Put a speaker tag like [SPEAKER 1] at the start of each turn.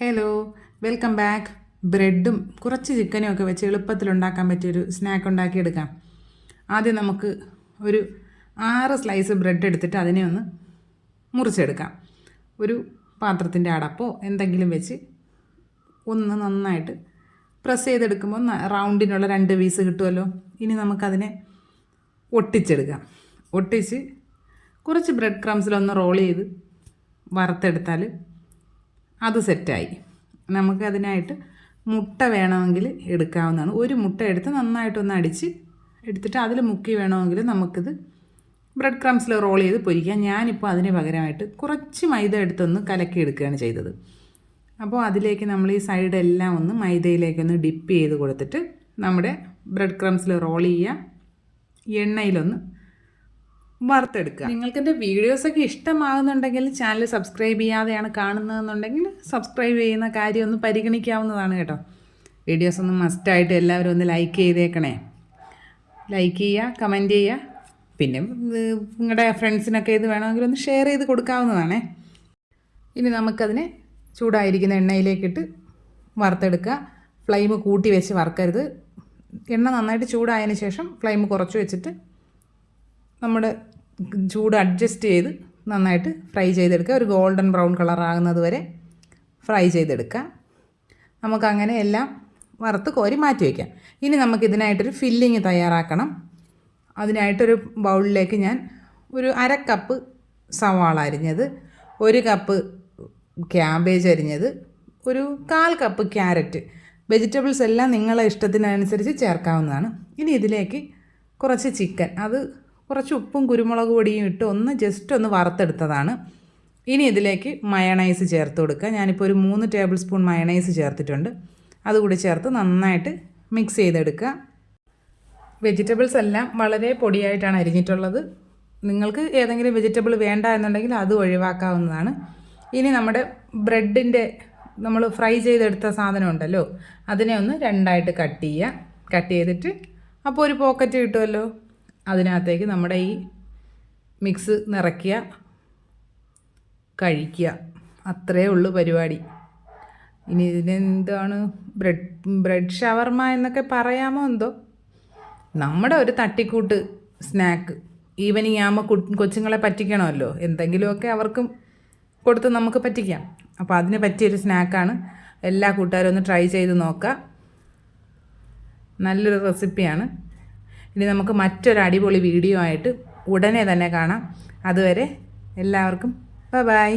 [SPEAKER 1] Hello welcome back ബ്രെഡും കുറച്ച് ചിക്കനും ഒക്കെ വെച്ച് എളുപ്പത്തിൽ ഉണ്ടാക്കാൻ പറ്റിയൊരു സ്നാക്ക് ഉണ്ടാക്കിയെടുക്കാം. ആദ്യം നമുക്ക് ഒരു ആറ് സ്ലൈസ് ബ്രെഡ് എടുത്തിട്ട് അതിനെ ഒന്ന് മുറിച്ചെടുക്കാം. ഒരു പാത്രത്തിന്റെ അടപ്പോ എന്തെങ്കിലും വെച്ച് ഒന്ന് നന്നായിട്ട് പ്രസ് ചെയ്തെടുക്കുമ്പോൾ റൗണ്ടിനുള്ള രണ്ട് പീസ് കിട്ടുമല്ലോ ഇനി നമുക്കതിനെ ഒട്ടിച്ചെടുക്കാം. ഒട്ടിച്ച് കുറച്ച് ബ്രെഡ് ക്രംസിലൊന്ന് റോൾ ചെയ്ത് വറുത്തെടുത്താൽ അത് സെറ്റായി. നമുക്ക് അതിനായിട്ട് മുട്ട വേണമെങ്കിൽ എടുക്കാവുന്നതാണ്. ഒരു മുട്ട എടുത്ത് നന്നായിട്ടൊന്ന് അടിച്ച് എടുത്തിട്ട് അതിൽ മുക്കി വേണമെങ്കിൽ നമുക്കിത് ബ്രെഡ് ക്രംസിൽ റോൾ ചെയ്ത് പൊരിക്കാം. ഞാനിപ്പോൾ അതിന് പകരമായിട്ട് കുറച്ച് മൈദ എടുത്തൊന്ന് കലക്കി എടുക്കുകയാണ് ചെയ്തത്. അപ്പോൾ അതിലേക്ക് നമ്മൾ ഈ സൈഡ് എല്ലാം ഒന്ന് മൈദയിലേക്കൊന്ന് ഡിപ്പ് ചെയ്ത് കൊടുത്തിട്ട് നമ്മുടെ ബ്രെഡ് ക്രംസിൽ റോൾ ചെയ്യുക. എണ്ണയിലൊന്ന് വറുത്തെടുക്കുക. നിങ്ങൾക്ക് എന്റെ വീഡിയോസൊക്കെ ഇഷ്ടമാകുന്നുണ്ടെങ്കിൽ ചാനൽ സബ്സ്ക്രൈബ് ചെയ്യാതെയാണ് കാണുന്നതെന്നുണ്ടെങ്കിൽ സബ്സ്ക്രൈബ് ചെയ്യുന്ന കാര്യം ഒന്ന് പരിഗണിക്കാവുന്നതാണ് കേട്ടോ. വീഡിയോസ് ഒന്ന് മസ്റ്റായിട്ട് എല്ലാവരും ഒന്ന് ലൈക്ക് ചെയ്തേക്കണേ. ലൈക്ക് ചെയ്യുക കമന്റ് ചെയ്യുക. പിന്നെ നിങ്ങളുടെ ഫ്രണ്ട്സിനൊക്കെ ഇത് വേണമെങ്കിൽ ഒന്ന് ഷെയർ ചെയ്ത് കൊടുക്കാവുന്നതാണേ. ഇനി നമുക്കതിനെ ചൂടായിരിക്കുന്ന എണ്ണയിലേക്കിട്ട് വറുത്തെടുക്കുക. ഫ്ലെയിം കൂട്ടി വെച്ച് വറുക്കരുത്. എണ്ണ നന്നായിട്ട് ചൂടായതിന് ശേഷം ഫ്ലെയിം കുറച്ച് വെച്ചിട്ട് നമ്മുടെ ചൂട് അഡ്ജസ്റ്റ് ചെയ്ത് നന്നായിട്ട് ഫ്രൈ ചെയ്തെടുക്കുക. ഒരു ഗോൾഡൻ ബ്രൗൺ കളർ ആകുന്നത് വരെ ഫ്രൈ ചെയ്തെടുക്കുക. നമുക്കങ്ങനെ എല്ലാം വറുത്ത് കോരി മാറ്റി വയ്ക്കാം ഇനി നമുക്ക് ഇതിനായിട്ടൊരു ഫില്ലിങ് തയ്യാറാക്കണം. അതിനായിട്ടൊരു ബൗളിലേക്ക് ഞാൻ ഒരു അര കപ്പ് സവാള അരിഞ്ഞത് ഒരു കപ്പ് ക്യാബേജ് അരിഞ്ഞത് ഒരു കാൽ കപ്പ് ക്യാരറ്റ് വെജിറ്റബിൾസ് എല്ലാം നിങ്ങളെ ഇഷ്ടത്തിനനുസരിച്ച് ചേർക്കാവുന്നതാണ്. ഇനി ഇതിലേക്ക് കുറച്ച് ചിക്കൻ അത് കുറച്ച് ഉപ്പും കുരുമുളക് പൊടിയും ഇട്ട് ഒന്ന് ജസ്റ്റ് ഒന്ന് വറുത്തെടുത്തതാണ്. ഇനി ഇതിലേക്ക് മയണൈസ് ചേർത്ത് കൊടുക്കുക. ഞാനിപ്പോൾ ഒരു മൂന്ന് ടേബിൾ സ്പൂൺ മയണൈസ് ചേർത്തിട്ടുണ്ട്. അതുകൂടി ചേർത്ത് നന്നായിട്ട് മിക്സ് ചെയ്തെടുക്കുക. വെജിറ്റബിൾസ് എല്ലാം വളരെ പൊടിയായിട്ടാണ് അരിഞ്ഞിട്ടുള്ളത്. നിങ്ങൾക്ക് ഏതെങ്കിലും വെജിറ്റബിൾ വേണ്ട എന്നുണ്ടെങ്കിൽ അത് ഒഴിവാക്കാവുന്നതാണ്. ഇനി നമ്മുടെ ബ്രെഡിന്റെ നമ്മൾ ഫ്രൈ ചെയ്തെടുത്ത സാധനം ഉണ്ടല്ലോ അതിനെ ഒന്ന് രണ്ടായിട്ട് കട്ട് ചെയ്യുക. കട്ട് ചെയ്തിട്ട് അപ്പോൾ ഒരു പോക്കറ്റ് കിട്ടുമല്ലോ അതിനകത്തേക്ക് നമ്മുടെ ഈ മിക്സ് നിറയ്ക്കുക കഴിക്കുക. അത്രയേ ഉള്ളൂ പരിപാടി. ഇനി ഇതിനെന്താണ്? ബ്രെഡ് ബ്രെഡ് ഷവർമ എന്നൊക്കെ പറയാമോ എന്തോ? നമ്മുടെ ഒരു തട്ടിക്കൂട്ട് സ്നാക്ക്. ഈവനിങ് ആകുമ്പോൾ കൊച്ചുങ്ങളെ പറ്റിക്കണമല്ലോ. എന്തെങ്കിലുമൊക്കെ അവർക്കും കൊടുത്ത് നമുക്ക് പറ്റിക്കാം. അപ്പോൾ അതിന് പറ്റിയൊരു സ്നാക്കാണ്. എല്ലാ കൂട്ടുകാരും ഒന്ന് ട്രൈ ചെയ്ത് നോക്കുക. നല്ലൊരു റെസിപ്പിയാണ്. ഇനി നമുക്ക് മറ്റൊരു അടിപൊളി വീഡിയോ ആയിട്ട് ഉടനെ തന്നെ കാണാം. അതുവരെ എല്ലാവർക്കും ബൈ